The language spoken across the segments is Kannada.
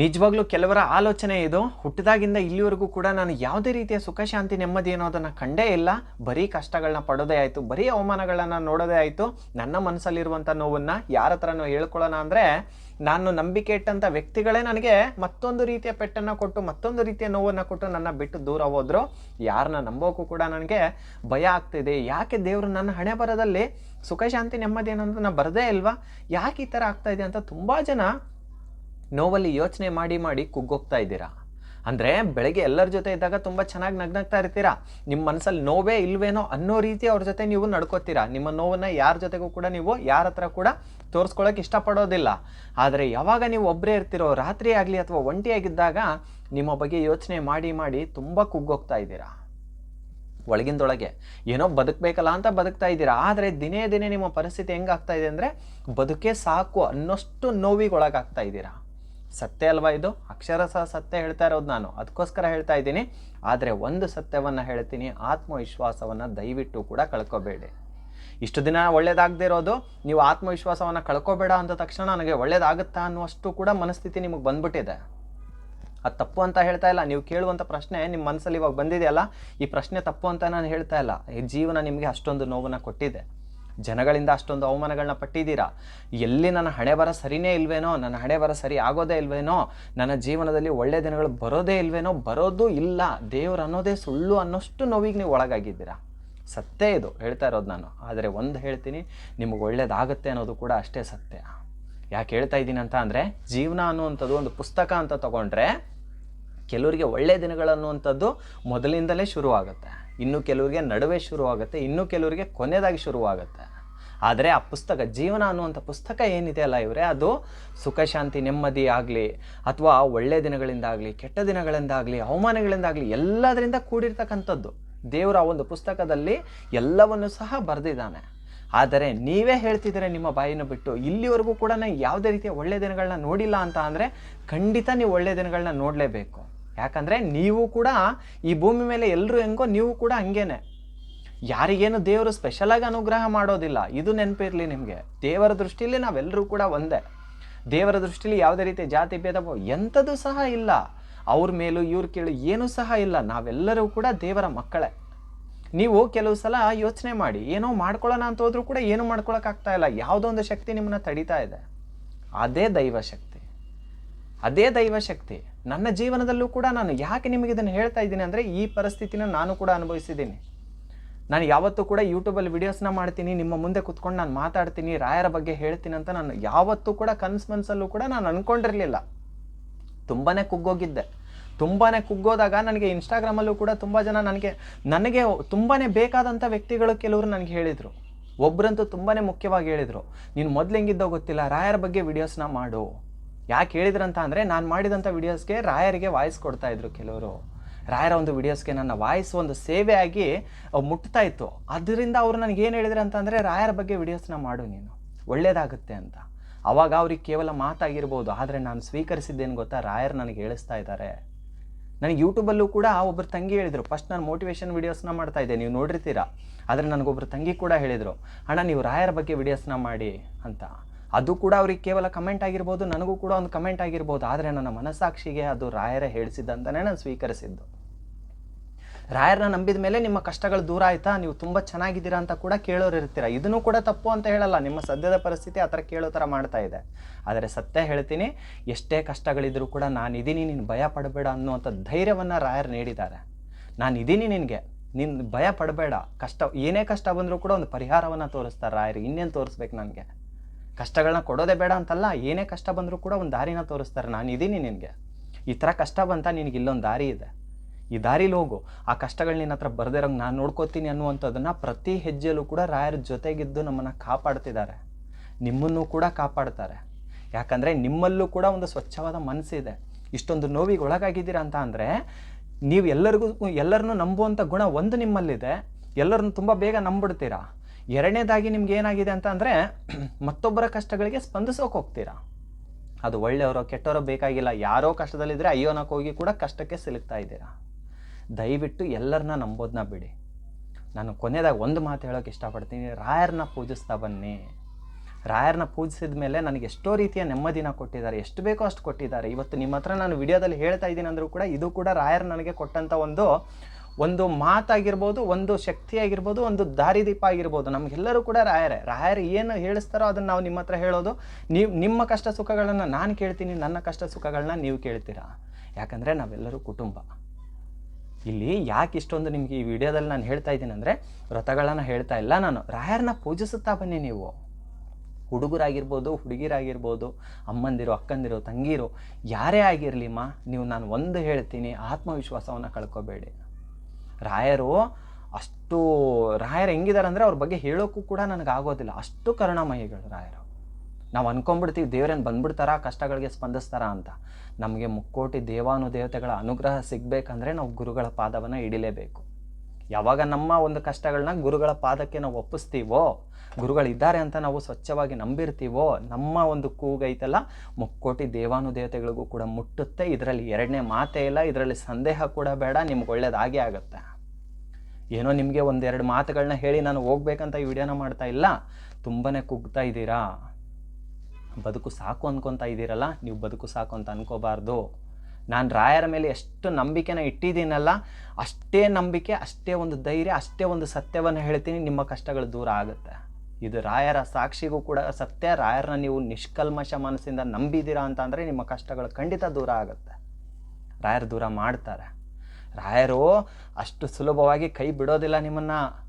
ನಿಜವಾಗ್ಲೂ ಕೆಲವರ ಆಲೋಚನೆ ಇದು. ಹುಟ್ಟಿದಾಗಿಂದ ಇಲ್ಲಿವರೆಗೂ ಕೂಡ ನಾನು ಯಾವುದೇ ರೀತಿಯ ಸುಖ, ಶಾಂತಿ, ನೆಮ್ಮದಿ ಅನ್ನೋದನ್ನು ಕಂಡೇ ಇಲ್ಲ. ಬರೀ ಕಷ್ಟಗಳನ್ನ ಪಡೋದೇ ಆಯಿತು, ಬರೀ ಅವಮಾನಗಳನ್ನ ನೋಡೋದೇ ಆಯಿತು. ನನ್ನ ಮನಸ್ಸಲ್ಲಿರುವಂಥ ನೋವನ್ನು ಯಾರ ಹತ್ರನೂ ಹೇಳ್ಕೊಳ್ಳೋಣ ಅಂದರೆ, ನಾನು ನಂಬಿಕೆ ಇಟ್ಟಂಥ ವ್ಯಕ್ತಿಗಳೇ ನನಗೆ ಮತ್ತೊಂದು ರೀತಿಯ ಪೆಟ್ಟನ್ನು ಕೊಟ್ಟು, ಮತ್ತೊಂದು ರೀತಿಯ ನೋವನ್ನು ಕೊಟ್ಟು ನನ್ನ ಬಿಟ್ಟು ದೂರ ಹೋದ್ರು. ಯಾರನ್ನ ನಂಬೋಕ್ಕೂ ಕೂಡ ನನಗೆ ಭಯ ಆಗ್ತಿದೆ. ಯಾಕೆ ದೇವರು ನನ್ನ ಹಣೆ ಬರದಲ್ಲಿ ಸುಖ, ಶಾಂತಿ, ನೆಮ್ಮದಿ ಅನ್ನೋದನ್ನ ಬರದೇ ಇಲ್ವಾ? ಯಾಕೆ ಈ ಥರ ಆಗ್ತಾ ಇದೆ ಅಂತ ತುಂಬ ಜನ ನೋವಲ್ಲಿ ಯೋಚನೆ ಮಾಡಿ ಮಾಡಿ ಕುಗ್ಗೋಗ್ತಾ ಇದ್ದೀರಾ? ಅಂದರೆ ಬೆಳಗ್ಗೆ ಎಲ್ಲರ ಜೊತೆ ಇದ್ದಾಗ ತುಂಬ ಚೆನ್ನಾಗಿ ನಗ್ನಗ್ತಾ ಇರ್ತೀರಾ? ನಿಮ್ಮ ಮನಸ್ಸಲ್ಲಿ ನೋವೇ ಇಲ್ವೇನೋ ಅನ್ನೋ ರೀತಿ ಅವ್ರ ಜೊತೆ ನೀವು ನಡ್ಕೋತೀರಾ? ನಿಮ್ಮ ನೋವನ್ನು ಯಾರ ಜೊತೆಗೂ ಕೂಡ ನೀವು ಯಾರ ಹತ್ರ ಕೂಡ ತೋರಿಸ್ಕೊಳ್ಳೋಕೆ ಇಷ್ಟಪಡೋದಿಲ್ಲ. ಆದರೆ ಯಾವಾಗ ನೀವು ಒಬ್ಬರೇ ಇರ್ತಿರೋ, ರಾತ್ರಿ ಆಗಲಿ ಅಥವಾ ಒಂಟಿಯಾಗಿದ್ದಾಗ ನಿಮ್ಮ ಬಗ್ಗೆ ಯೋಚನೆ ಮಾಡಿ ಮಾಡಿ ತುಂಬ ಕುಗ್ಗೋಗ್ತಾ ಇದ್ದೀರಾ? ಒಳಗಿಂದೊಳಗೆ. ಏನೋ ಬದುಕಬೇಕಲ್ಲ ಅಂತ ಬದುಕ್ತಾ ಇದ್ದೀರಾ? ಆದರೆ ದಿನೇ ದಿನೇ ನಿಮ್ಮ ಪರಿಸ್ಥಿತಿ ಹೆಂಗಾಗ್ತಾ ಇದೆ ಅಂದರೆ ಬದುಕೇ ಸಾಕು ಅನ್ನೋಷ್ಟು ನೋವಿಗೆ ಒಳಗಾಗ್ತಾ ಇದ್ದೀರಾ? ಸತ್ಯ ಅಲ್ವಾ ಇದು? ಅಕ್ಷರಶಃ ಸತ್ಯ ಹೇಳ್ತಾ ಇರೋದು ನಾನು. ಅದಕ್ಕೋಸ್ಕರ ಹೇಳ್ತಾ ಇದ್ದೀನಿ. ಆದರೆ ಒಂದು ಸತ್ಯವನ್ನು ಹೇಳ್ತೀನಿ, ಆತ್ಮವಿಶ್ವಾಸವನ್ನು ದಯವಿಟ್ಟು ಕೂಡ ಕಳ್ಕೊಬೇಡಿ. ಇಷ್ಟು ದಿನ ಒಳ್ಳೇದಾಗದೇ ಇರೋದು, ನೀವು ಆತ್ಮವಿಶ್ವಾಸವನ್ನು ಕಳ್ಕೊಬೇಡ ಅಂದ ತಕ್ಷಣ ನನಗೆ ಒಳ್ಳೇದಾಗುತ್ತಾ ಅನ್ನುವಷ್ಟು ಕೂಡ ಮನಸ್ಥಿತಿ ನಿಮಗೆ ಬಂದ್ಬಿಟ್ಟಿದೆ. ಅದು ತಪ್ಪು ಅಂತ ಹೇಳ್ತಾ ಇಲ್ಲ. ನೀವು ಕೇಳುವಂಥ ಪ್ರಶ್ನೆ ನಿಮ್ಮ ಮನಸ್ಸಲ್ಲಿ ಇವಾಗ ಬಂದಿದೆಯಲ್ಲ, ಈ ಪ್ರಶ್ನೆ ತಪ್ಪು ಅಂತ ನಾನು ಹೇಳ್ತಾ ಇಲ್ಲ. ಈ ಜೀವನ ನಿಮಗೆ ಅಷ್ಟೊಂದು ನೋವನ್ನು ಕೊಟ್ಟಿದೆ. ಜನಗಳಿಂದ ಅಷ್ಟೊಂದು ಅವಮಾನಗಳನ್ನ ಪಟ್ಟಿದ್ದೀರಾ? ಎಲ್ಲಿ ನನ್ನ ಹಣೆ ಬರ ಸರಿನೇ ಇಲ್ವೇನೋ, ನನ್ನ ಹಣೆ ಬರ ಸರಿ ಆಗೋದೇ ಇಲ್ವೇನೋ, ನನ್ನ ಜೀವನದಲ್ಲಿ ಒಳ್ಳೆ ದಿನಗಳು ಬರೋದೇ ಇಲ್ವೇನೋ, ಬರೋದು ಇಲ್ಲ. ದೇವ್ರು ಅನ್ನೋದೇ ಸುಳ್ಳು ಅನ್ನೋಷ್ಟು ನೋವಿಗೆ ನೀವು ಒಳಗಾಗಿದ್ದೀರಾ? ಸತ್ಯ ಇದು, ಹೇಳ್ತಾ ಇರೋದು ನಾನು. ಆದರೆ ಒಂದು ಹೇಳ್ತೀನಿ, ನಿಮಗೆ ಒಳ್ಳೇದಾಗುತ್ತೆ ಅನ್ನೋದು ಕೂಡ ಅಷ್ಟೇ ಸತ್ಯ. ಯಾಕೆ ಹೇಳ್ತಾ ಇದ್ದೀನಿ ಅಂತ ಅಂದರೆ, ಜೀವನ ಅನ್ನುವಂಥದ್ದು ಒಂದು ಪುಸ್ತಕ ಅಂತ ತಗೊಂಡ್ರೆ, ಕೆಲವರಿಗೆ ಒಳ್ಳೆಯ ದಿನಗಳನ್ನುವಂಥದ್ದು ಮೊದಲಿಂದಲೇ ಶುರುವಾಗುತ್ತೆ. ಇನ್ನು ಕೆಲವರಿಗೆ ನಡುವೆ ಶುರುವಾಗುತ್ತೆ, ಇನ್ನು ಕೆಲವರಿಗೆ ಕೊನೆಯದಾಗಿ ಶುರುವಾಗುತ್ತೆ. ಆದರೆ ಆ ಪುಸ್ತಕ, ಜೀವನ ಅನ್ನುವಂಥ ಪುಸ್ತಕ ಏನಿದೆ ಅಲ್ಲ ಇವರೇ, ಅದು ಸುಖ, ಶಾಂತಿ, ನೆಮ್ಮದಿ ಆಗಲಿ, ಅಥವಾ ಒಳ್ಳೆಯ ದಿನಗಳಿಂದಾಗಲಿ, ಕೆಟ್ಟ ದಿನಗಳಿಂದಾಗಲಿ, ಅವಮಾನಗಳಿಂದಾಗಲಿ, ಎಲ್ಲದರಿಂದ ಕೂಡಿರ್ತಕ್ಕಂಥದ್ದು. ದೇವರ ಆ ಒಂದು ಪುಸ್ತಕದಲ್ಲಿ ಎಲ್ಲವನ್ನು ಸಹ ಬರೆದಿದ್ದಾನೆ. ಆದರೆ ನೀವೇ ಹೇಳ್ತಿದ್ದೀರ ನಿಮ್ಮ ಬಾಯಿನ ಬಿಟ್ಟು, ಇಲ್ಲಿವರೆಗೂ ಕೂಡ ನಾನು ಯಾವುದೇ ರೀತಿಯ ಒಳ್ಳೆಯ ದಿನಗಳನ್ನ ನೋಡಿಲ್ಲ ಅಂತ ಅಂದರೆ ಖಂಡಿತ ನೀವು ಒಳ್ಳೆಯ ದಿನಗಳನ್ನ ನೋಡಲೇಬೇಕು. ಯಾಕಂದರೆ ನೀವು ಕೂಡ ಈ ಭೂಮಿ ಮೇಲೆ ಎಲ್ಲರೂ ಹೆಂಗೋ ನೀವು ಕೂಡ ಹಂಗೇನೆ. ಯಾರಿಗೇನು ದೇವರು ಸ್ಪೆಷಲಾಗಿ ಅನುಗ್ರಹ ಮಾಡೋದಿಲ್ಲ, ಇದು ನೆನಪಿರಲಿ ನಿಮಗೆ. ದೇವರ ದೃಷ್ಟಿಯಲ್ಲಿ ನಾವೆಲ್ಲರೂ ಕೂಡ ಒಂದೇ. ದೇವರ ದೃಷ್ಟಿಲಿ ಯಾವುದೇ ರೀತಿಯ ಜಾತಿ ಭೇದ ಎಂಥದ್ದು ಸಹ ಇಲ್ಲ. ಅವ್ರ ಮೇಲೂ ಇವ್ರ ಕೇಳು ಏನೂ ಸಹ ಇಲ್ಲ. ನಾವೆಲ್ಲರೂ ಕೂಡ ದೇವರ ಮಕ್ಕಳೇ. ನೀವು ಕೆಲವು ಸಲ ಯೋಚನೆ ಮಾಡಿ, ಏನೋ ಮಾಡ್ಕೊಳ್ಳೋಣ ಅಂತ ಹೋದ್ರೂ ಕೂಡ ಏನೂ ಮಾಡ್ಕೊಳಕ್ಕಾಗ್ತಾ ಇಲ್ಲ. ಯಾವುದೋ ಒಂದು ಶಕ್ತಿ ನಿಮ್ಮನ್ನ ತಡಿತಾ ಇದೆ. ಅದೇ ದೈವ ಶಕ್ತಿ. ಅದೇ ದೈವ ಶಕ್ತಿ ನನ್ನ ಜೀವನದಲ್ಲೂ ಕೂಡ ನಾನು ಯಾಕೆ ನಿಮಗೆ ಇದನ್ನು ಹೇಳ್ತಾ ಇದ್ದೀನಿ ಅಂದರೆ ಈ ಪರಿಸ್ಥಿತಿನ ನಾನು ಕೂಡ ಅನುಭವಿಸಿದ್ದೀನಿ. ನಾನು ಯಾವತ್ತೂ ಕೂಡ ಯೂಟ್ಯೂಬಲ್ಲಿ ವೀಡಿಯೋಸ್ನ ಮಾಡ್ತೀನಿ, ನಿಮ್ಮ ಮುಂದೆ ಕುತ್ಕೊಂಡು ನಾನು ಮಾತಾಡ್ತೀನಿ, ರಾಯರ ಬಗ್ಗೆ ಹೇಳ್ತೀನಿ ಅಂತ ನಾನು ಯಾವತ್ತೂ ಕೂಡ ಕನಸು ಮನಸ್ಸಲ್ಲೂ ಕೂಡ ನಾನು ಅಂದ್ಕೊಂಡಿರಲಿಲ್ಲ ತುಂಬಾ ಕುಗ್ಗೋಗಿದ್ದೆ. ತುಂಬಾ ಕುಗ್ಗೋದಾಗ ನನಗೆ ಇನ್ಸ್ಟಾಗ್ರಾಮಲ್ಲೂ ಕೂಡ ತುಂಬ ಜನ ನನಗೆ ನನಗೆ ತುಂಬಾ ಬೇಕಾದಂಥ ವ್ಯಕ್ತಿಗಳು ಕೆಲವರು ನನಗೆ ಹೇಳಿದರು. ಒಬ್ಬರಂತೂ ತುಂಬಾ ಮುಖ್ಯವಾಗಿ ಹೇಳಿದರು. ನೀನು ಮೊದಲು ಹೆಂಗಿದ್ದೋ ಗೊತ್ತಿಲ್ಲ, ರಾಯರ ಬಗ್ಗೆ ವಿಡಿಯೋಸ್ನ ಮಾಡು. ಯಾಕೆ ಹೇಳಿದ್ರಂತ ಅಂದರೆ ನಾನು ಮಾಡಿದಂಥ ವೀಡಿಯೋಸ್ಗೆ ರಾಯರಿಗೆ ವಾಯ್ಸ್ ಕೊಡ್ತಾ ಇದ್ರು ಕೆಲವರು. ರಾಯರ ಒಂದು ವಿಡಿಯೋಸ್ಗೆ ನನ್ನ ವಾಯ್ಸ್ ಒಂದು ಸೇವೆ ಆಗಿ ಅವ್ ಮುಟ್ತಾ ಇತ್ತು. ಅದರಿಂದ ಅವರು ನನಗೆ ಏನು ಹೇಳಿದ್ರು ಅಂತಂದರೆ ರಾಯರ ಬಗ್ಗೆ ವಿಡಿಯೋಸ್ನ ಮಾಡು ನೀನು. ಒಳ್ಳೇದಾಗುತ್ತೆ ಅಂತ. ಅವಾಗ ಅವ್ರಿಗೆ ಕೇವಲ ಮಾತಾಗಿರ್ಬೋದು. ಆದರೆ ನಾನು ಸ್ವೀಕರಿಸಿದ್ದೇನು ಗೊತ್ತಾ? ರಾಯರ್ ನನಗೆ ಹೇಳಿಸ್ತಾ ಇದ್ದಾರೆ ನನಗೆ ಯೂಟ್ಯೂಬಲ್ಲೂ ಕೂಡ ಒಬ್ಬರು ತಂಗಿ ಹೇಳಿದರು. ಫಸ್ಟ್ ನಾನು ಮೋಟಿವೇಶನ್ ವೀಡಿಯೋಸ್ನ ಮಾಡ್ತಾ ಇದ್ದೆ. ನೀವು ನೋಡಿರ್ತೀರಾ? ಆದರೆ ನನಗೊಬ್ಬರು ತಂಗಿ ಕೂಡ ಹೇಳಿದರು. ಅಣ್ಣ, ನೀವು ರಾಯರ ಬಗ್ಗೆ ವಿಡಿಯೋಸ್ನ ಮಾಡಿ ಅಂತ. ಅದು ಕೂಡ ಅವ್ರಿಗೆ ಕೇವಲ ಕಮೆಂಟ್ ಆಗಿರ್ಬೋದು, ನನಗೂ ಕೂಡ ಒಂದು ಕಮೆಂಟ್ ಆಗಿರ್ಬೋದು. ಆದರೆ ನನ್ನ ಮನಸ್ಸಾಕ್ಷಿಗೆ ಅದು ರಾಯರೇ ಹೇಳಿಸಿದ್ದಂತಲೇ ನಾನು ಸ್ವೀಕರಿಸಿದ್ದು. ರಾಯರನ್ನ ನಂಬಿದ ಮೇಲೆ ನಿಮ್ಮ ಕಷ್ಟಗಳು ದೂರ ಆಯ್ತಾ? ನೀವು ತುಂಬ ಚೆನ್ನಾಗಿದ್ದೀರಾ ಅಂತ ಕೂಡ ಕೇಳೋರು ಇರ್ತೀರ? ಇದನ್ನು ಕೂಡ ತಪ್ಪು ಅಂತ ಹೇಳಲ್ಲ. ನಿಮ್ಮ ಸದ್ಯದ ಪರಿಸ್ಥಿತಿ ಆ ಥರ ಕೇಳೋ ಥರ ಮಾಡ್ತಾ ಇದೆ. ಆದರೆ ಸತ್ಯ ಹೇಳ್ತೀನಿ, ಎಷ್ಟೇ ಕಷ್ಟಗಳಿದ್ರೂ ಕೂಡ ನಾನು ಇದ್ದೀನಿ ನೀನು ಭಯ ಪಡಬೇಡ ಅನ್ನುವಂಥ ಧೈರ್ಯವನ್ನು ರಾಯರ್ ನೀಡಿದ್ದಾರೆ. ನಾನು ಇದೀನಿ ನಿನಗೆ. ನಿನ್ನ ಭಯ ಪಡಬೇಡ. ಕಷ್ಟ, ಏನೇ ಕಷ್ಟ ಬಂದರೂ ಕೂಡ ಒಂದು ಪರಿಹಾರವನ್ನು ತೋರಿಸ್ತಾರೆ ರಾಯರು. ಇನ್ನೇನು ತೋರಿಸ್ಬೇಕು ನನಗೆ? ಕಷ್ಟಗಳನ್ನ ಕೊಡೋದೇ ಬೇಡ ಅಂತಲ್ಲ, ಏನೇ ಕಷ್ಟ ಬಂದರೂ ಕೂಡ ಒಂದು ದಾರಿನ ತೋರಿಸ್ತಾರೆ. ನಾನು ಇದ್ದೀನಿ ನಿನಗೆ. ಈ ಥರ ಕಷ್ಟ ಬಂತ ನಿನಗೆ ಇಲ್ಲೊಂದು ದಾರಿ ಇದೆ. ಈ ದಾರಿಲಿ ಹೋಗು. ಆ ಕಷ್ಟಗಳು ನಿನ್ನ ಹತ್ರ ಬರ್ದಿರೋಂಗೆ ನಾನು ನೋಡ್ಕೋತೀನಿ ಅನ್ನುವಂಥದ್ದನ್ನು ಪ್ರತಿ ಹೆಜ್ಜೆಯಲ್ಲೂ ಕೂಡ ರಾಯರ ಜೊತೆಗಿದ್ದು ನಮ್ಮನ್ನು ಕಾಪಾಡ್ತಿದ್ದಾರೆ. ನಿಮ್ಮನ್ನು ಕೂಡ ಕಾಪಾಡ್ತಾರೆ. ಯಾಕಂದರೆ ನಿಮ್ಮಲ್ಲೂ ಕೂಡ ಒಂದು ಸ್ವಚ್ಛವಾದ ಮನಸ್ಸಿದೆ ಇಷ್ಟೊಂದು ನೋವಿಗೆ ಒಳಗಾಗಿದ್ದೀರಾ ಅಂತ ಅಂದರೆ, ನೀವು ಎಲ್ಲರಿಗೂ ಎಲ್ಲರನ್ನೂ ನಂಬುವಂಥ ಗುಣ ಒಂದು ನಿಮ್ಮಲ್ಲಿದೆ. ಎಲ್ಲರನ್ನು ತುಂಬ ಬೇಗ ನಂಬಿಡ್ತೀರಾ ಎರಡನೇದಾಗಿ ನಿಮ್ಗೆ ಏನಾಗಿದೆ ಅಂತ ಅಂದರೆ ಮತ್ತೊಬ್ಬರ ಕಷ್ಟಗಳಿಗೆ ಸ್ಪಂದಿಸೋಕೆ ಹೋಗ್ತೀರಾ? ಅದು ಒಳ್ಳೆಯವರೋ ಕೆಟ್ಟವರೋ ಬೇಕಾಗಿಲ್ಲ. ಯಾರೋ ಕಷ್ಟದಲ್ಲಿದ್ದರೆ ಅಯ್ಯೋನಕ್ಕೆ ಹೋಗಿ ಕೂಡ ಕಷ್ಟಕ್ಕೆ ಸಿಲುಕ್ತಾ ಇದ್ದೀರಾ? ದಯವಿಟ್ಟು ಎಲ್ಲರನ್ನ ನಂಬೋದನ್ನ ಬಿಡಿ. ನಾನು ಕೊನೆಯದಾಗಿ ಒಂದು ಮಾತು ಹೇಳೋಕೆ ಇಷ್ಟಪಡ್ತೀನಿ. ರಾಯರನ್ನ ಪೂಜಿಸ್ತಾ ಬನ್ನಿ. ರಾಯರನ್ನ ಪೂಜಿಸಿದ ಮೇಲೆ ನನಗೆ ಎಷ್ಟೋ ರೀತಿಯ ನೆಮ್ಮದಿನ ಕೊಟ್ಟಿದ್ದಾರೆ. ಎಷ್ಟು ಬೇಕೋ ಅಷ್ಟು ಕೊಟ್ಟಿದ್ದಾರೆ. ಇವತ್ತು ನಿಮ್ಮ ಹತ್ರ ನಾನು ವಿಡಿಯೋದಲ್ಲಿ ಹೇಳ್ತಾ ಇದ್ದೀನಿ ಅಂದರೂ ಕೂಡ ಇದು ಕೂಡ ರಾಯರ್ ನನಗೆ ಕೊಟ್ಟಂಥ ಒಂದು ಒಂದು ಮಾತಾಗಿರ್ಬೋದು, ಒಂದು ಶಕ್ತಿ ಆಗಿರ್ಬೋದು ಒಂದು ದಾರಿದೀಪ ಆಗಿರ್ಬೋದು. ನಮಗೆಲ್ಲರೂ ಕೂಡ ರಾಯರೇ, ರಾಯರು ಏನು ಹೇಳಿಸ್ತಾರೋ ಅದನ್ನು ನಾವು ನಿಮ್ಮ ಹತ್ರ ಹೇಳೋದು. ನೀವು ನಿಮ್ಮ ಕಷ್ಟ ಸುಖಗಳನ್ನು ನಾನು ಕೇಳ್ತೀನಿ, ನನ್ನ ಕಷ್ಟ ಸುಖಗಳನ್ನ ನೀವು ಕೇಳ್ತೀರಾ? ಯಾಕಂದರೆ ನಾವೆಲ್ಲರೂ ಕುಟುಂಬ. ಇಲ್ಲಿ ಯಾಕೆ ಇಷ್ಟೊಂದು ನಿಮಗೆ ಈ ವಿಡಿಯೋದಲ್ಲಿ ನಾನು ಹೇಳ್ತಾ ಇದ್ದೀನಿ ಅಂದರೆ, ವ್ರತಗಳನ್ನು ಹೇಳ್ತಾ ಇಲ್ಲ ನಾನು. ರಾಯರನ್ನ ಪೂಜಿಸುತ್ತಾ ಬನ್ನಿ ನೀವು. ಹುಡುಗರಾಗಿರ್ಬೋದು, ಹುಡುಗಿರಾಗಿರ್ಬೋದು, ಅಮ್ಮಂದಿರು, ಅಕ್ಕಂದಿರು, ತಂಗಿರು, ಯಾರೇ ಆಗಿರಲಿಮ್ಮ ನೀವು ನಾನು ಒಂದು ಹೇಳ್ತೀನಿ, ಆತ್ಮವಿಶ್ವಾಸವನ್ನು ಕಳ್ಕೊಬೇಡಿ. ರಾಯರು ಅಷ್ಟು, ರಾಯರು ಹೆಂಗಿದ್ದಾರೆ ಅಂದರೆ ಅವ್ರ ಬಗ್ಗೆ ಹೇಳೋಕ್ಕೂ ಕೂಡ ನನಗೆ ಆಗೋದಿಲ್ಲ. ಅಷ್ಟು ಕರುಣಾಮಯಿಗಳು ರಾಯರು. ನಾವು ಅನ್ಕೊಂಡ್ಬಿಡ್ತೀವಿ, ದೇವ್ರೇನು ಬಂದ್ಬಿಡ್ತಾರಾ, ಕಷ್ಟಗಳಿಗೆ ಸ್ಪಂದಿಸ್ತಾರಾ ಅಂತ. ನಮಗೆ ಮುಕ್ಕೋಟಿ ದೇವಾನುದೇವತೆಗಳ ಅನುಗ್ರಹ ಸಿಗಬೇಕಂದ್ರೆ ನಾವು ಗುರುಗಳ ಪಾದವನ್ನು ಹಿಡಿಲೇಬೇಕು. ಯಾವಾಗ ನಮ್ಮ ಒಂದು ಕಷ್ಟಗಳನ್ನ ಗುರುಗಳ ಪಾದಕ್ಕೆ ನಾವು ಒಪ್ಪಿಸ್ತೀವೋ, ಗುರುಗಳಿದ್ದಾರೆ ಅಂತ ನಾವು ಸ್ವಚ್ಛವಾಗಿ ನಂಬಿರ್ತೀವೋ, ನಮ್ಮ ಒಂದು ಕೂಗೈತಲ್ಲ, ಮುಕ್ಕೋಟಿ ದೇವಾನುದೇವತೆಗಳಿಗೂ ಕೂಡ ಮುಟ್ಟುತ್ತೆ. ಇದರಲ್ಲಿ ಎರಡನೇ ಮಾತೇ ಇಲ್ಲ, ಇದರಲ್ಲಿ ಸಂದೇಹ ಕೂಡ ಬೇಡ, ನಿಮ್ಗೆ ಒಳ್ಳೇದಾಗೇ ಆಗುತ್ತೆ. ಏನೋ ನಿಮಗೆ ಒಂದೆರಡು ಮಾತುಗಳನ್ನ ಹೇಳಿ ನಾನು ಹೋಗ್ಬೇಕಂತ ಈ ವಿಡಿಯೋನ ಮಾಡ್ತಾ ಇಲ್ಲ. ತುಂಬಾ ಕುಗ್ತಾ ಇದ್ದೀರಾ? ಬದುಕು ಸಾಕು ಅನ್ಕೊತಾ ಇದ್ದೀರಲ್ಲ? ನೀವು ಬದುಕು ಸಾಕು ಅಂತ ಅನ್ಕೋಬಾರ್ದು. ನಾನು ರಾಯರ ಮೇಲೆ ಎಷ್ಟು ನಂಬಿಕೆನ ಇಟ್ಟಿದ್ದೀನಲ್ಲ, ಅಷ್ಟೇ ನಂಬಿಕೆ, ಅಷ್ಟೇ ಒಂದು ಧೈರ್ಯ, ಅಷ್ಟೇ ಒಂದು ಸತ್ಯವನ್ನು ಹೇಳ್ತೀನಿ, ನಿಮ್ಮ ಕಷ್ಟಗಳು ದೂರ ಆಗುತ್ತೆ. ಇದು ರಾಯರ ಸಾಕ್ಷಿಗೂ ಕೂಡ ಸತ್ಯ. ರಾಯರನ್ನ ನೀವು ನಿಷ್ಕಲ್ಮಶ ಮನಸ್ಸಿಂದ ನಂಬಿದ್ದೀರಾ ಅಂತ ಅಂದರೆ ನಿಮ್ಮ ಕಷ್ಟಗಳು ಖಂಡಿತ ದೂರ ಆಗುತ್ತೆ. ರಾಯರು ದೂರ ಮಾಡ್ತಾರೆ. ರಾಯರು ಅಷ್ಟು ಸುಲಭವಾಗಿ ಕೈ ಬಿಡೋದಿಲ್ಲ ನಿಮ್ಮನ್ನು.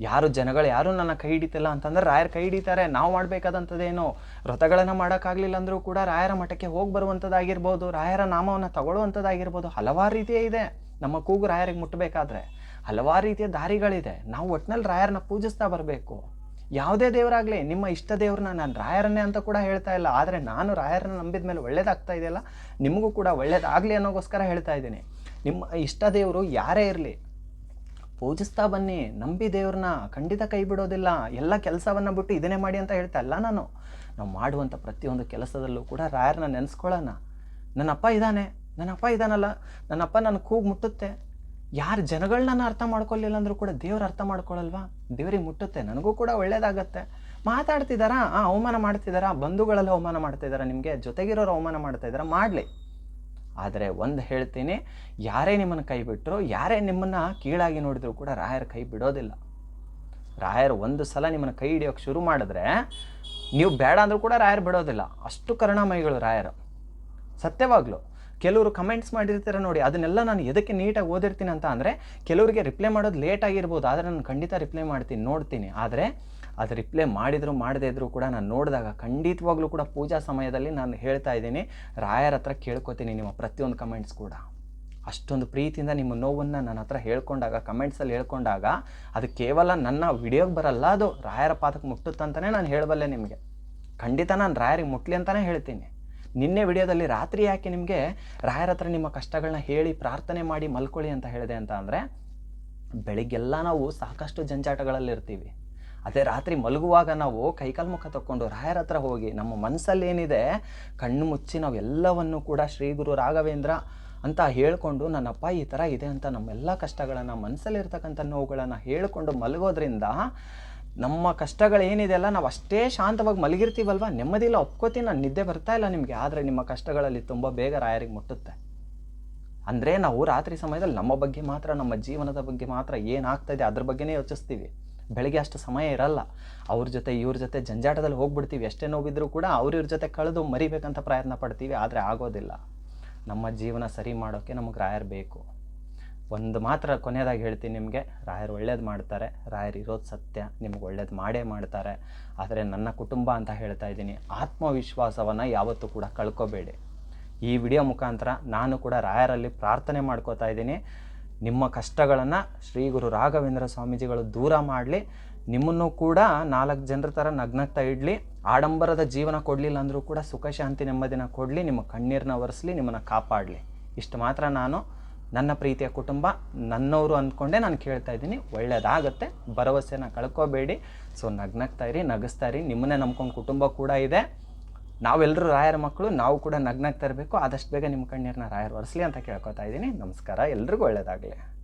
ಯಾರು ಜನಗಳು ಯಾರು ನನ್ನ ಕೈ ಹಿಡಿತಿಲ್ಲ ಅಂತಂದ್ರೆ ರಾಯರು ಕೈ ಹಿಡಿತಾರೆ. ನಾವು ಮಾಡಬೇಕಾದಂಥದ್ದೇನು? ವ್ರತಗಳನ್ನು ಮಾಡೋಕ್ಕಾಗಲಿಲ್ಲ ಅಂದರೂ ಕೂಡ ರಾಯರ ಮಠಕ್ಕೆ ಹೋಗಿ ಬರುವಂಥದ್ದಾಗಿರ್ಬೋದು, ರಾಯರ ನಾಮವನ್ನು ತಗೊಳ್ಳುವಂಥದ್ದಾಗಿರ್ಬೋದು, ಹಲವಾರು ರೀತಿಯೇ ಇದೆ. ನಮ್ಮ ಕೂಗು ರಾಯರಿಗೆ ಮುಟ್ಟಬೇಕಾದ್ರೆ ಹಲವಾರು ರೀತಿಯ ದಾರಿಗಳಿದೆ. ನಾವು ಒಟ್ಟಿನಲ್ಲಿ ರಾಯರನ್ನ ಪೂಜಿಸ್ತಾ ಬರಬೇಕು. ಯಾವುದೇ ದೇವರಾಗಲಿ, ನಿಮ್ಮ ಇಷ್ಟ ದೇವ್ರನ್ನ ನಾನು ರಾಯರನ್ನೇ ಅಂತ ಕೂಡ ಹೇಳ್ತಾ ಇಲ್ಲ. ಆದರೆ ನಾನು ರಾಯರನ್ನ ನಂಬಿದ ಮೇಲೆ ಒಳ್ಳೇದಾಗ್ತಾ ಇದೆಯಲ್ಲ? ನಿಮಗೂ ಕೂಡ ಒಳ್ಳೇದಾಗಲಿ ಅನ್ನೋಗೋಸ್ಕರ ಹೇಳ್ತಾ ಇದ್ದೀನಿ. ನಿಮ್ಮ ಇಷ್ಟ ದೇವರು ಯಾರೇ ಇರಲಿ, ಪೂಜಿಸ್ತಾ ಬನ್ನಿ, ನಂಬಿ ದೇವ್ರನ್ನ ಖಂಡಿತ ಕೈ ಬಿಡೋದಿಲ್ಲ, ಎಲ್ಲ ಕೆಲಸವನ್ನು ಬಿಟ್ಟು ಇದನ್ನೇ ಮಾಡಿ ಅಂತ ಹೇಳ್ತಾ ಅಲ್ಲ ನಾನು. ನಾವು ಮಾಡುವಂಥ ಪ್ರತಿಯೊಂದು ಕೆಲಸದಲ್ಲೂ ಕೂಡ ರಾಯರನ್ನ ನೆನೆಸ್ಕೊಳ್ಳೋಣ. ನನ್ನಪ್ಪ ಇದ್ದಾನೆ, ನನ್ನಪ್ಪ ಇದ್ದಾನಲ್ಲ, ನನ್ನಪ್ಪ ನನ್ನ ಕೂಗು ಮುಟ್ಟುತ್ತೆ. ಯಾರು ಜನಗಳನ್ನ ಅರ್ಥ ಮಾಡ್ಕೊಳ್ಳಿಲ್ಲ ಅಂದರೂ ಕೂಡ ದೇವ್ರು ಅರ್ಥ ಮಾಡ್ಕೊಳ್ಳಲ್ವಾ ದೇವ್ರಿಗೆ ಮುಟ್ಟುತ್ತೆ, ನನಗೂ ಕೂಡ ಒಳ್ಳೇದಾಗತ್ತೆ. ಮಾತಾಡ್ತಿದ್ದಾರಾ ಆ, ಅವಮಾನ ಮಾಡ್ತಿದ್ದಾರಾ ಬಂಧುಗಳಲ್ಲಿ ಅವಮಾನ ಮಾಡ್ತಿದ್ದಾರಾ ನಿಮಗೆ? ಜೊತೆಗಿರೋರು ಅವಮಾನ ಮಾಡ್ತಾ ಇದ್ದಾರಾ ಮಾಡಲಿ. ಆದರೆ ಒಂದು ಹೇಳ್ತೀನಿ, ಯಾರೇ ನಿಮ್ಮನ್ನು ಕೈ ಬಿಟ್ಟರು ಯಾರೇ ನಿಮ್ಮನ್ನು ಕೀಳಾಗಿ ನೋಡಿದ್ರು ಕೂಡ ರಾಯರ ಕೈ ಬಿಡೋದಿಲ್ಲ. ರಾಯರು ಒಂದು ಸಲ ನಿಮ್ಮನ್ನು ಕೈ ಹಿಡಿಯೋಕೆ ಶುರು ಮಾಡಿದ್ರೆ ನೀವು ಬೇಡ ಅಂದರೂ ಕೂಡ ರಾಯರು ಬಿಡೋದಿಲ್ಲ. ಅಷ್ಟು ಕರುಣಾಮಯಿಗಳು ರಾಯರು. ಸತ್ಯವಾಗ್ಲು. ಕೆಲವರು ಕಮೆಂಟ್ಸ್ ಮಾಡಿರ್ತಾರೆ ನೋಡಿ, ಅದನ್ನೆಲ್ಲ ನಾನು ಎದಕ್ಕೆ ನೀಟಾಗಿ ಓದಿರ್ತೀನಿ ಅಂತ ಅಂದರೆ, ಕೆಲವರಿಗೆ ರಿಪ್ಲೈ ಮಾಡೋದು ಲೇಟ್ ಆಗಿರ್ಬೋದು, ಆದರೆ ನಾನು ಖಂಡಿತ ರಿಪ್ಲೈ ಮಾಡ್ತೀನಿ, ನೋಡ್ತೀನಿ. ಆದರೆ ಅದು ರಿಪ್ಲೈ ಮಾಡಿದ್ರು ಮಾಡದೇ ಇದ್ದರೂ ಕೂಡ ನಾನು ನೋಡಿದಾಗ ಖಂಡಿತವಾಗ್ಲೂ ಕೂಡ ಪೂಜಾ ಸಮಯದಲ್ಲಿ ನಾನು ಹೇಳ್ತಾ ಇದ್ದೀನಿ. ರಾಯರ ಹತ್ರ ಕೇಳ್ಕೊತೀನಿ ನಿಮ್ಮ ಪ್ರತಿಯೊಂದು ಕಮೆಂಟ್ಸ್ ಕೂಡ. ಅಷ್ಟೊಂದು ಪ್ರೀತಿಯಿಂದ ನಿಮ್ಮ ನೋವನ್ನು ನನ್ನ ಹತ್ರ ಹೇಳ್ಕೊಂಡಾಗ ಕಮೆಂಟ್ಸಲ್ಲಿ ಹೇಳ್ಕೊಂಡಾಗ, ಅದು ಕೇವಲ ನನ್ನ ವಿಡಿಯೋಗೆ ಬರಲ್ಲ, ಅದು ರಾಯರ ಪಾದಕ್ಕೆ ಮುಟ್ಟುತ್ತಂತಲೇ ನಾನು ಹೇಳಬಲ್ಲೆ ನಿಮಗೆ. ಖಂಡಿತ ನಾನು ರಾಯರಿಗೆ ಮುಟ್ಲಿ ಅಂತಲೇ ಹೇಳ್ತೀನಿ. ನಿನ್ನೆ ವಿಡಿಯೋದಲ್ಲಿ ರಾತ್ರಿ ಯಾಕೆ ನಿಮಗೆ ರಾಯರ ಹತ್ರ ನಿಮ್ಮ ಕಷ್ಟಗಳನ್ನ ಹೇಳಿ ಪ್ರಾರ್ಥನೆ ಮಾಡಿ ಮಲ್ಕೊಳ್ಳಿ ಅಂತ ಹೇಳಿದೆ ಅಂತ ಅಂದರೆ, ಬೆಳಿಗ್ಗೆಲ್ಲ ನಾವು ಸಾಕಷ್ಟು ಜಂಜಾಟಗಳಲ್ಲಿರ್ತೀವಿ. ಅದೇ ರಾತ್ರಿ ಮಲಗುವಾಗ ನಾವು ಕೈಕಾಲು ಮುಖ ತಕ್ಕೊಂಡು ರಾಯರ ಹತ್ರ ಹೋಗಿ ನಮ್ಮ ಮನಸ್ಸಲ್ಲಿ ಏನಿದೆ, ಕಣ್ಣು ಮುಚ್ಚಿ ನಾವು ಎಲ್ಲವನ್ನು ಕೂಡ ಶ್ರೀ ಗುರು ರಾಘವೇಂದ್ರ ಅಂತ ಹೇಳಿಕೊಂಡು ನನ್ನಪ್ಪ ಈ ಥರ ಇದೆ ಅಂತ ನಮ್ಮೆಲ್ಲ ಕಷ್ಟಗಳನ್ನು ಮನಸ್ಸಲ್ಲಿರ್ತಕ್ಕಂಥ ನೋವುಗಳನ್ನು ಹೇಳಿಕೊಂಡು ಮಲಗೋದ್ರಿಂದ ನಮ್ಮ ಕಷ್ಟಗಳೇನಿದೆ ಅಲ್ಲ ನಾವು ಅಷ್ಟೇ ಶಾಂತವಾಗಿ ಮಲಗಿರ್ತೀವಲ್ವ? ನೆಮ್ಮದಿಲ್ಲ, ಒಪ್ಕೋತೀನಿ, ನಾನು ನಿದ್ದೆ ಬರ್ತಾ ಇಲ್ಲ ನಿಮಗೆ. ಆದರೆ ನಿಮ್ಮ ಕಷ್ಟಗಳಲ್ಲಿ ತುಂಬ ಬೇಗ ರಾಯರಿಗೆ ಮುಟ್ಟುತ್ತೆ. ಅಂದರೆ ನಾವು ರಾತ್ರಿ ಸಮಯದಲ್ಲಿ ನಮ್ಮ ಬಗ್ಗೆ ಮಾತ್ರ, ನಮ್ಮ ಜೀವನದ ಬಗ್ಗೆ ಮಾತ್ರ ಏನಾಗ್ತಾಯಿದೆ ಅದ್ರ ಬಗ್ಗೆನೇ ಯೋಚಿಸ್ತೀವಿ. ಬೆಳಗ್ಗೆ ಅಷ್ಟು ಸಮಯ ಇರಲ್ಲ. ಅವ್ರ ಜೊತೆ, ಇವ್ರ ಜೊತೆ ಜಂಜಾಟದಲ್ಲಿ ಹೋಗ್ಬಿಡ್ತೀವಿ. ಎಷ್ಟೇ ನೋವಿದ್ರೂ ಕೂಡ ಅವ್ರ ಇವ್ರ ಜೊತೆ ಕಳೆದು ಮರಿಬೇಕಂತ ಪ್ರಯತ್ನ ಪಡ್ತೀವಿ. ಆದರೆ ಆಗೋದಿಲ್ಲ. ನಮ್ಮ ಜೀವನ ಸರಿ ಮಾಡೋಕ್ಕೆ ನಮಗೆ ರಾಯರ್ ಬೇಕು. ಒಂದು ಮಾತ್ರ ಕೊನೆಯದಾಗಿ ಹೇಳ್ತೀನಿ ನಿಮಗೆ. ರಾಯರು ಒಳ್ಳೇದು ಮಾಡ್ತಾರೆ. ರಾಯರು ಇರೋದು ಸತ್ಯ. ನಿಮ್ಗೆ ಒಳ್ಳೇದು ಮಾಡೇ ಮಾಡ್ತಾರೆ. ಆದರೆ ನನ್ನ ಕುಟುಂಬ ಅಂತ ಹೇಳ್ತಾ ಇದ್ದೀನಿ. ಆತ್ಮವಿಶ್ವಾಸವನ್ನು ಯಾವತ್ತೂ ಕೂಡ ಕಳ್ಕೊಬೇಡಿ. ಈ ವಿಡಿಯೋ ಮುಖಾಂತರ ನಾನು ಕೂಡ ರಾಯರಲ್ಲಿ ಪ್ರಾರ್ಥನೆ ಮಾಡ್ಕೋತಾ ಇದ್ದೀನಿ. ನಿಮ್ಮ ಕಷ್ಟಗಳನ್ನು ಶ್ರೀ ಗುರು ರಾಘವೇಂದ್ರ ಸ್ವಾಮೀಜಿಗಳು ದೂರ ಮಾಡಲಿ. ನಿಮ್ಮನ್ನು ಕೂಡ ನಾಲ್ಕು ಜನರ ಥರ ನಗ್ನಗ್ತಾ ಇಡಲಿ. ಆಡಂಬರದ ಜೀವನ ಕೊಡಲಿಲ್ಲ ಅಂದರೂ ಕೂಡ ಸುಖ, ಶಾಂತಿ, ನೆಮ್ಮದಿನ ಕೊಡಲಿ. ನಿಮ್ಮ ಕಣ್ಣೀರನ್ನ ಒರೆಸಲಿ, ನಿಮ್ಮನ್ನು ಕಾಪಾಡಲಿ. ಇಷ್ಟು ಮಾತ್ರ ನಾನು. ನನ್ನ ಪ್ರೀತಿಯ ಕುಟುಂಬ ನನ್ನವರು ಅಂದ್ಕೊಂಡೆ ನಾನು ಕೇಳ್ತಾ ಇದ್ದೀನಿ. ಒಳ್ಳೆಯದಾಗತ್ತೆ ಭರವಸೆನ ಕಳ್ಕೋಬೇಡಿ. ಸೊ ನಗ್ನಗ್ತಾ ಇರಿ, ನಗಿಸ್ತಾ ಇರಿ. ನಿಮ್ಮನ್ನೇ ನಂಬ್ಕೊಂಡು ಕುಟುಂಬ ಕೂಡ ಇದೆ. ನಾವೆಲ್ಲರೂ ರಾಯರ ಮಕ್ಕಳು, ನಾವು ಕೂಡ ನಗ್ನಾಗ್ತಾ ಇರಬೇಕು ಆದಷ್ಟು ಬೇಗ ನಿಮ್ಮ ಕಣ್ಣೀರನ್ನ ರಾಯರು ಒರೆಸಲಿ ಅಂತ ಕೇಳ್ಕೊತಾ ಇದ್ದೀನಿ. ನಮಸ್ಕಾರ. ಎಲ್ರಿಗೂ ಒಳ್ಳೆಯದಾಗಲಿ